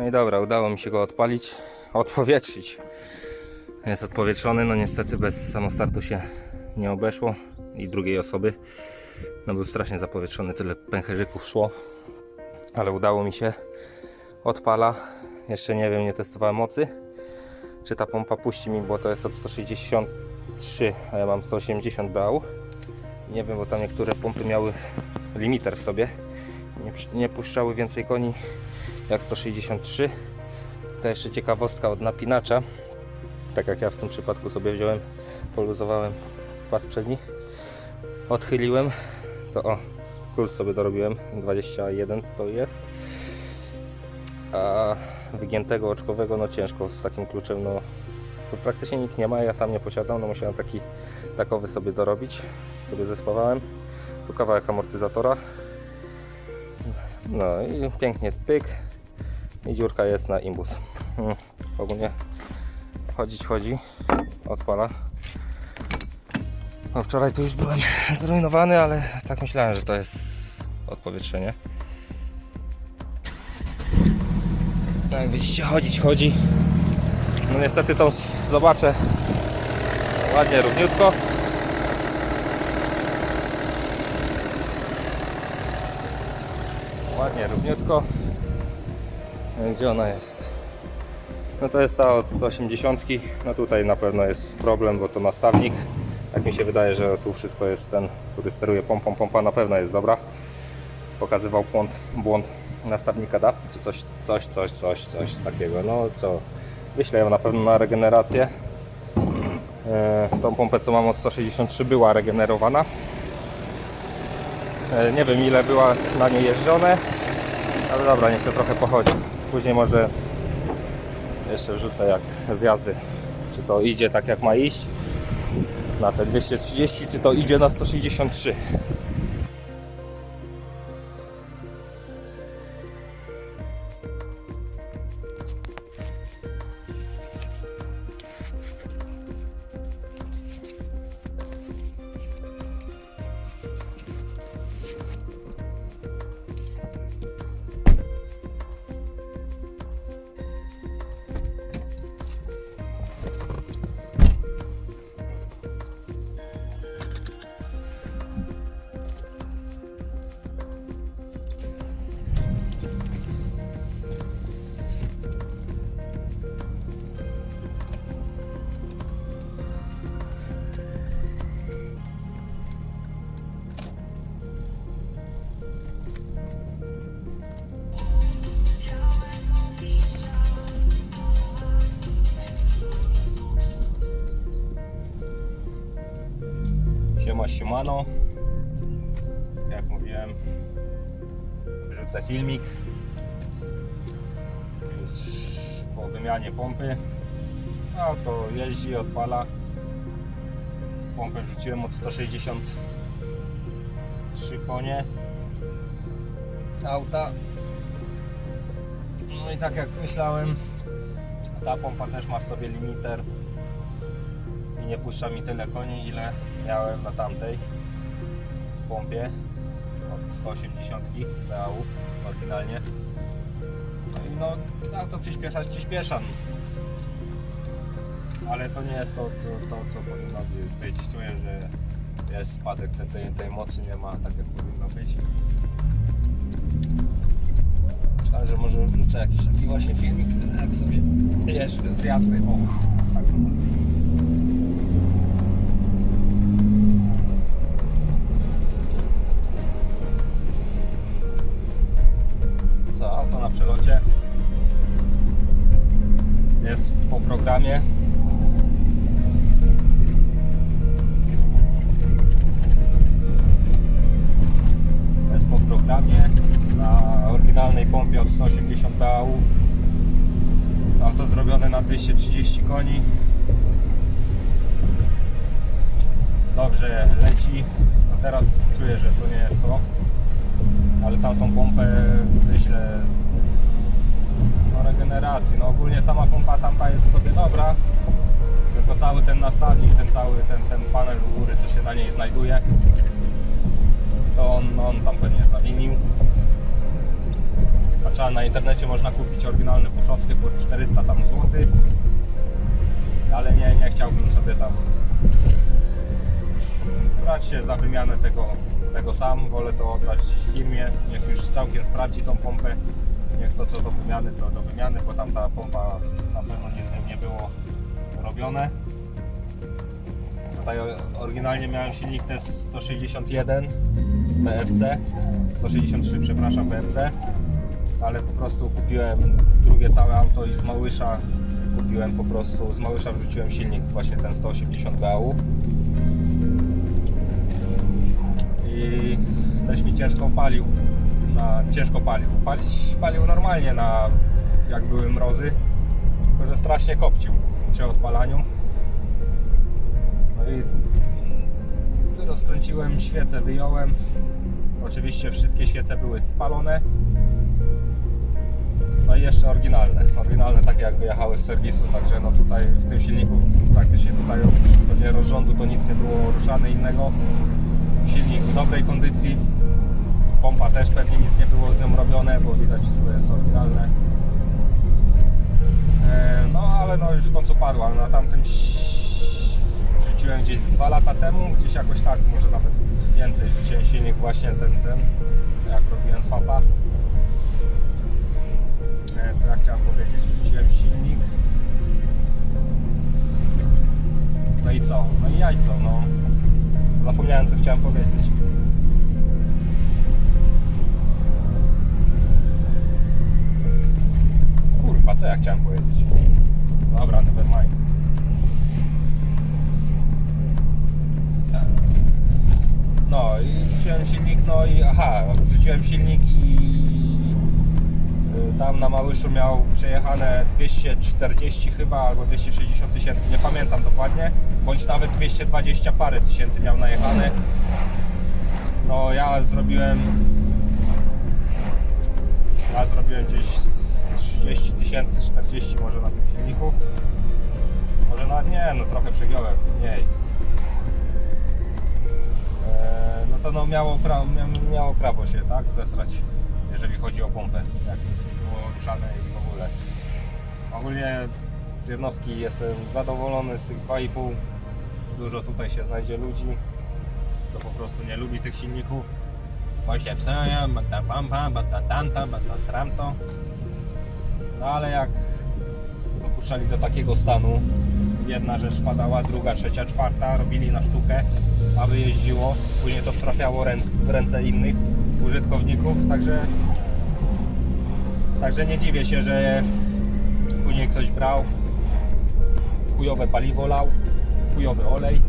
No i dobra, udało mi się go odpalić, odpowietrzyć. Jest odpowietrzony, no niestety bez samostartu się nie obeszło i drugiej osoby. No był strasznie zapowietrzony, tyle pęcherzyków szło, ale udało mi się. Odpala. Jeszcze nie wiem, nie testowałem mocy. Czy ta pompa puści mi, bo to jest od 163, a ja mam 180 BAU. Nie wiem, bo tam niektóre pompy miały limiter w sobie. Nie, nie puszczały więcej koni jak 163. To jeszcze ciekawostka od napinacza. Tak jak ja w tym przypadku sobie wziąłem, poluzowałem pas przedni, odchyliłem, to o, kurs sobie dorobiłem, 21 to jest. A wygiętego oczkowego, no ciężko z takim kluczem, no to praktycznie nikt nie ma, ja sam nie posiadam, no musiałem taki takowy sobie dorobić, sobie zespawałem. Tu kawałek amortyzatora. No i pięknie pyk i dziurka jest na imbus. Hmm, Ogólnie chodzić chodzi, odpala. No wczoraj to już byłem zrujnowany, ale tak myślałem, że to jest odpowietrzenie. No jak widzicie chodzić chodzi. No niestety tą zobaczę ładnie równiutko. Ładnie równiutko. Gdzie ona jest? No to jest ta od 180. No tutaj na pewno jest problem, bo to nastawnik. Tak mi się wydaje, że tu wszystko jest ten, który steruje pompą. Pompa na pewno jest dobra. Pokazywał błąd, błąd nastawnika dawki, czy coś, coś, coś, coś, coś takiego. No co, wyślę ją na pewno na regenerację. E, tą pompę co mam od 163 była regenerowana. E, nie wiem ile była na niej jeżdżone, ale dobra, niech się trochę pochodzi. Później może jeszcze wrzucę jak z jazdy, czy to idzie tak jak ma iść na te 230, czy to idzie na 163. Jak mówiłem, wrzucę filmik. Już po wymianie pompy. Auto jeździ, odpala. Pompę wrzuciłem od 163 konie auta. No i tak jak myślałem, ta pompa też ma w sobie limiter i nie puszcza mi tyle koni, ile miałem na tamtej pompie od 180 BAU oryginalnie. No i no, auto przyspieszać przyspieszam. Ale to nie jest to, co, to, co powinno by- być. Czuję, że jest spadek tej, tej, tej mocy, nie ma tak jak powinno być. Myślałem, że może wrzucę jakiś taki właśnie filmik, jak sobie jeżdżę z jazdy. O, tak to nazwijmy. 130 koni. Dobrze leci. No teraz czuję, że to nie jest to. Ale tamtą pompę wyślę na no, regeneracji. No ogólnie sama pompa tamta jest sobie dobra. Tylko cały ten nastavnik, ten cały ten, ten panel u góry, co się na niej znajduje to on, no, on tam pewnie zawinił a na internecie można kupić oryginalne puszowskie po 400 tam złotych. Ale nie, nie chciałbym sobie tam brać się za wymianę tego, tego sam. Wolę to oddać firmie, niech już całkiem sprawdzi tą pompę. Niech to co do wymiany, to do wymiany, bo tam ta pompa na pewno nic z nią nie było robione. Tutaj oryginalnie miałem silnik T161 BFC, 163 przepraszam BFC, ale po prostu kupiłem drugie całe auto i z Małysza kupiłem po prostu, z Małysza wrzuciłem silnik właśnie ten 180 BAU i też mi ciężko palił, na, ciężko palił, palić palił normalnie na, jak były mrozy, tylko że strasznie kopcił przy odpalaniu. No i rozkręciłem świecę, wyjąłem. Oczywiście wszystkie świece były spalone. No i jeszcze oryginalne. Oryginalne takie jak wyjechały z serwisu, także no tutaj w tym silniku praktycznie tutaj pewnie rozrządu to nic nie było ruszane innego. Silnik w dobrej kondycji. Pompa też pewnie nic nie było z nią robione, bo widać wszystko jest oryginalne. E, No ale no już w końcu padła. Na tamtym rzuciłem gdzieś dwa lata temu, gdzieś jakoś tak, może nawet więcej rzuciłem silnik właśnie ten, ten, jak robiłem swapa. E, Co ja chciałem powiedzieć? Rzuciłem silnik. No i co? No i jajco, no. Zapomniałem co chciałem powiedzieć. Kurwa, co ja chciałem powiedzieć? Dobra, never mind. No i wrzuciłem silnik, no i aha, wrzuciłem silnik i na Małyszu miał przejechane 240 chyba albo 260 tysięcy, nie pamiętam dokładnie, bądź nawet 220 parę tysięcy miał najechane. No ja zrobiłem ja zrobiłem gdzieś z 30 tysięcy, 40 może na tym silniku. Może nawet nie, no trochę przegiąłem, mniej. Eee, no to no miało, pra mia- miało prawo się tak zesrać, jeżeli chodzi o pompę, jak nie było ruszane i w ogóle. Ogólnie z jednostki jestem zadowolony z tych 2,5. Dużo tutaj się znajdzie ludzi, co po prostu nie lubi tych silników. Bo się psają, bo ta pompa, bo ta tanta, bo to sramto. No ale jak dopuszczali do takiego stanu, jedna rzecz padała, druga, trzecia, czwarta, robili na sztukę, aby jeździło. Później to trafiało w ręce innych użytkowników, także także nie dziwię się, że później ktoś brał chujowe paliwo lał, chujowy olej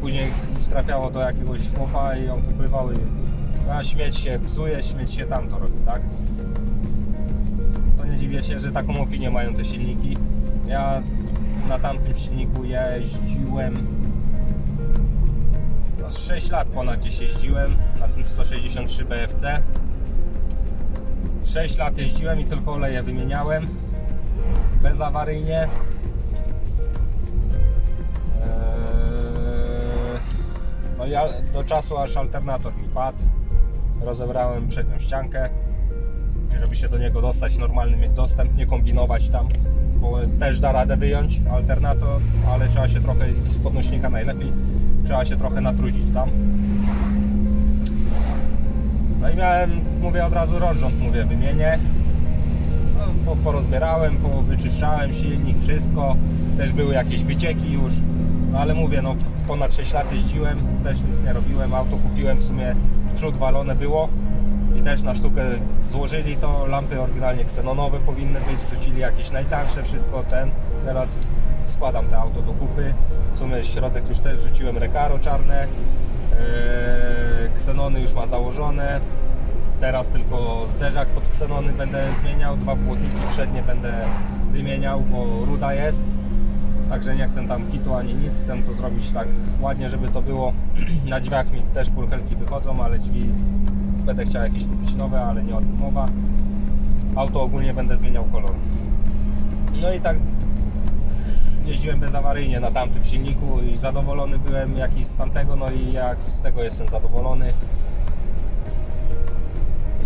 później trafiało do jakiegoś chłopa i on kupywał i a śmieć się psuje, śmieć się tamto robi, tak? To nie dziwię się, że taką opinię mają te silniki. Ja na tamtym silniku jeździłem no z 6 lat ponad gdzieś jeździłem na tym 163 BFC 6 lat jeździłem i tylko oleje wymieniałem. Bezawaryjnie. Eee, no al- do czasu aż alternator mi padł. Rozebrałem przednią ściankę żeby się do niego dostać, normalny mieć dostęp, nie kombinować tam, bo też da radę wyjąć alternator, ale trzeba się trochę, i tu z podnośnika najlepiej, trzeba się trochę natrudzić tam. No i miałem, mówię od razu rozrząd, mówię, wymienię. No, po, porozbierałem, po, wyczyszczałem silnik, wszystko. Też były jakieś wycieki już, no ale mówię, no ponad 6 lat jeździłem, też nic nie robiłem, auto kupiłem w sumie w przód walone było i też na sztukę złożyli to, lampy oryginalnie ksenonowe powinny być, wrzucili jakieś najtańsze, wszystko ten, teraz składam te auto do kupy, w sumie środek już też wrzuciłem rekaro czarne, eee, ksenony już ma założone, teraz tylko zderzak pod ksenony będę zmieniał, dwa płotniki przednie będę wymieniał, bo ruda jest, Także nie chcę tam kitu ani nic, chcę to zrobić tak ładnie, żeby to było. Na drzwiach mi też purchelki wychodzą, ale drzwi będę chciał jakieś kupić nowe, ale nie o tym mowa. Auto ogólnie będę zmieniał kolor. No i tak jeździłem bezawaryjnie na tamtym silniku i zadowolony byłem jakiś z tamtego, no i jak z tego jestem zadowolony.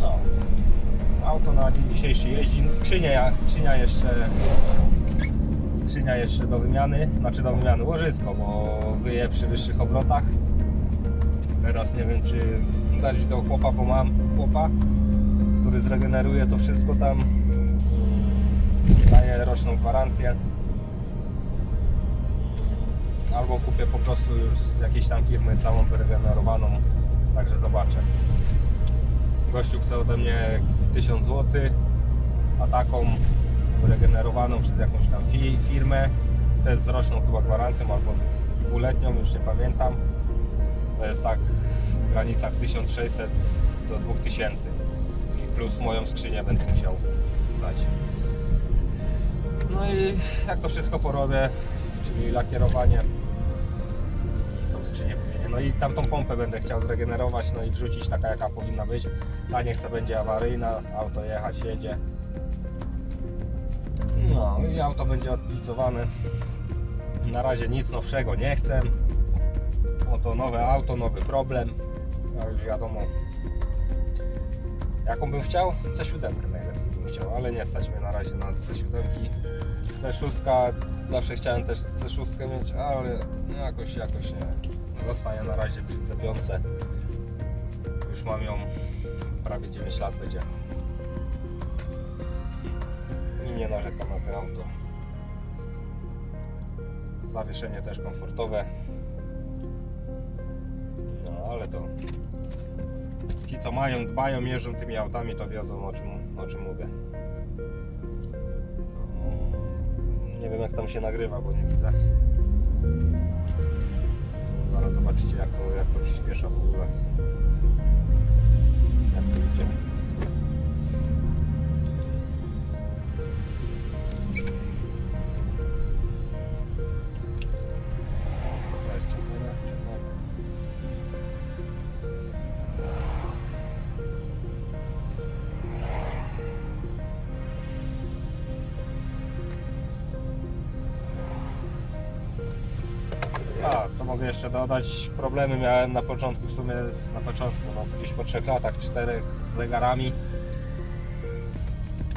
No. auto na dzień dzisiejszy jeździ. Skrzynia, skrzynia jeszcze skrzynia jeszcze do wymiany, znaczy do wymiany łożysko, bo wyje przy wyższych obrotach. Teraz nie wiem czy dać do chłopa, bo mam chłopa, który zregeneruje to wszystko tam. Daje roczną gwarancję. Albo kupię po prostu już z jakiejś tam firmy całą wyregenerowaną, także zobaczę. Gościu chce ode mnie 1000 zł, a taką wyregenerowaną przez jakąś tam fi- firmę, też z roczną chyba gwarancją albo dwuletnią, już nie pamiętam. To jest tak w granicach 1600 do 2000 i plus moją skrzynię będę musiał dać. No i jak to wszystko porobię, czyli lakierowanie, skrzynię wymienię. No i tamtą pompę będę chciał zregenerować, no i wrzucić taka jaka powinna być. Ta nie chce będzie awaryjna, auto jechać, jedzie. No i auto będzie odplicowane. Na razie nic nowszego nie chcę. Oto nowe auto, nowy problem. No już wiadomo. Jaką bym chciał? C7 najlepiej bym chciał, ale nie stać mnie na razie na C7. C6 zawsze chciałem też C6 mieć, ale jakoś jakoś nie. Zostaję na razie przy C5. Już mam ją prawie 9 lat będzie. I nie narzekam na to auto. Zawieszenie też komfortowe. No ale to ci co mają, dbają, jeżdżą tymi autami, to wiedzą o czym, o czym mówię. No, Nie wiem jak tam się nagrywa, bo nie widzę. Zobaczycie jak to, jak to przyspiesza w ogóle. Jak to idzie. Jeszcze dodać? Problemy miałem na początku, w sumie na początku, no, gdzieś po 3 latach, 4 z zegarami.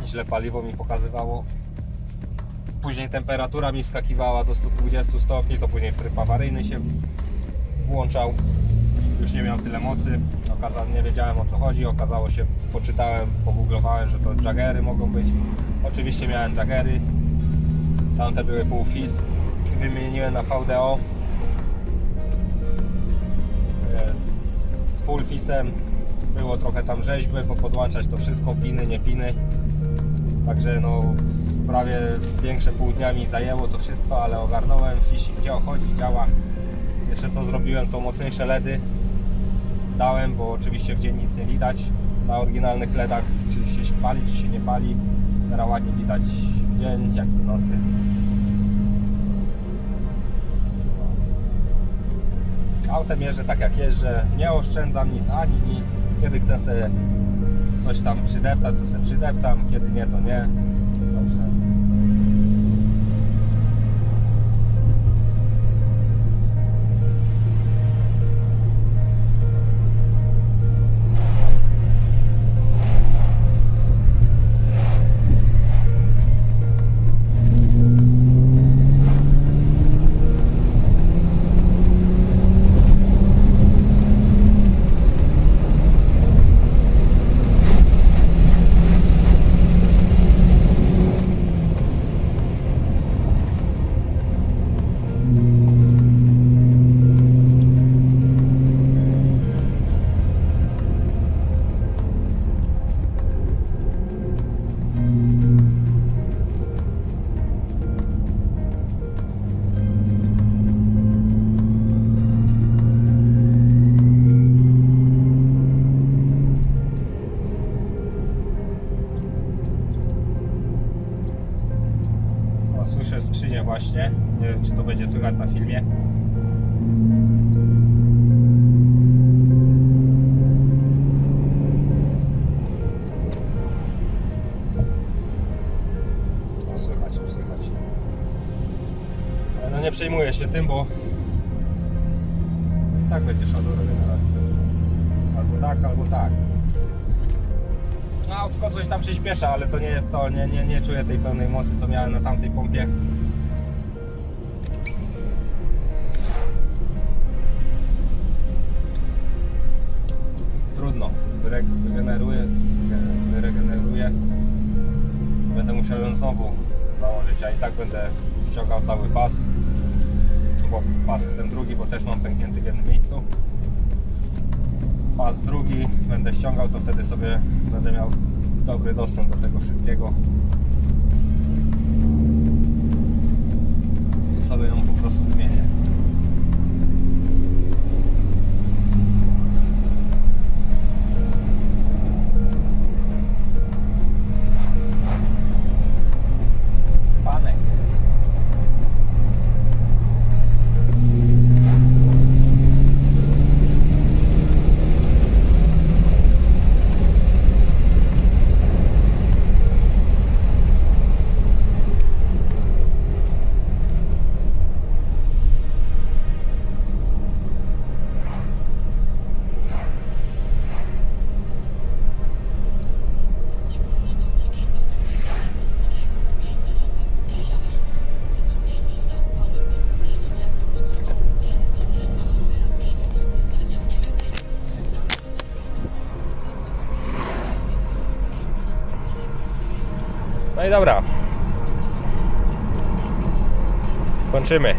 Źle paliwo mi pokazywało. Później temperatura mi wskakiwała do 120 stopni, to później w tryb awaryjny się włączał. Już nie miał tyle mocy. Okazało, nie wiedziałem o co chodzi. Okazało się, poczytałem, pogooglowałem, że to jaggery mogą być. Oczywiście miałem jaggery. Tamte były pół FIS. Wymieniłem na VDO. Z full FISem. Było trochę tam rzeźby, bo podłączać to wszystko, piny, nie piny. Także no prawie większe pół dnia mi zajęło to wszystko, ale ogarnąłem. Fisik działa, chodzi, działa. Jeszcze co zrobiłem to mocniejsze LEDy dałem, bo oczywiście w dzień nic nie widać. Na oryginalnych LEDach czy się pali, czy się nie pali. Teraz ładnie widać w dzień, jak w nocy. Autem jeżdżę tak jak jeżdżę, nie oszczędzam nic ani nic. Kiedy chcę sobie coś tam przydeptać, to sobie przydeptam, kiedy nie, to nie. Przejmuję się tym, bo i tak będzie szło do regeneracji. Albo tak, albo tak. No autko coś tam przyspiesza, ale to nie jest to, nie, nie, nie czuję tej pełnej mocy co miałem na tamtej pompie. Trudno, Wyreg- wygeneruję, wyregeneruję. Będę musiał ją znowu założyć, a i tak będę ściągał cały pas. Bo pas chcę drugi, bo też mam pęknięty w jednym miejscu pas drugi będę ściągał, to wtedy sobie będę miał dobry dostęp do tego wszystkiego. I sobie ją po prostu wymienię. Dobra. Kończymy.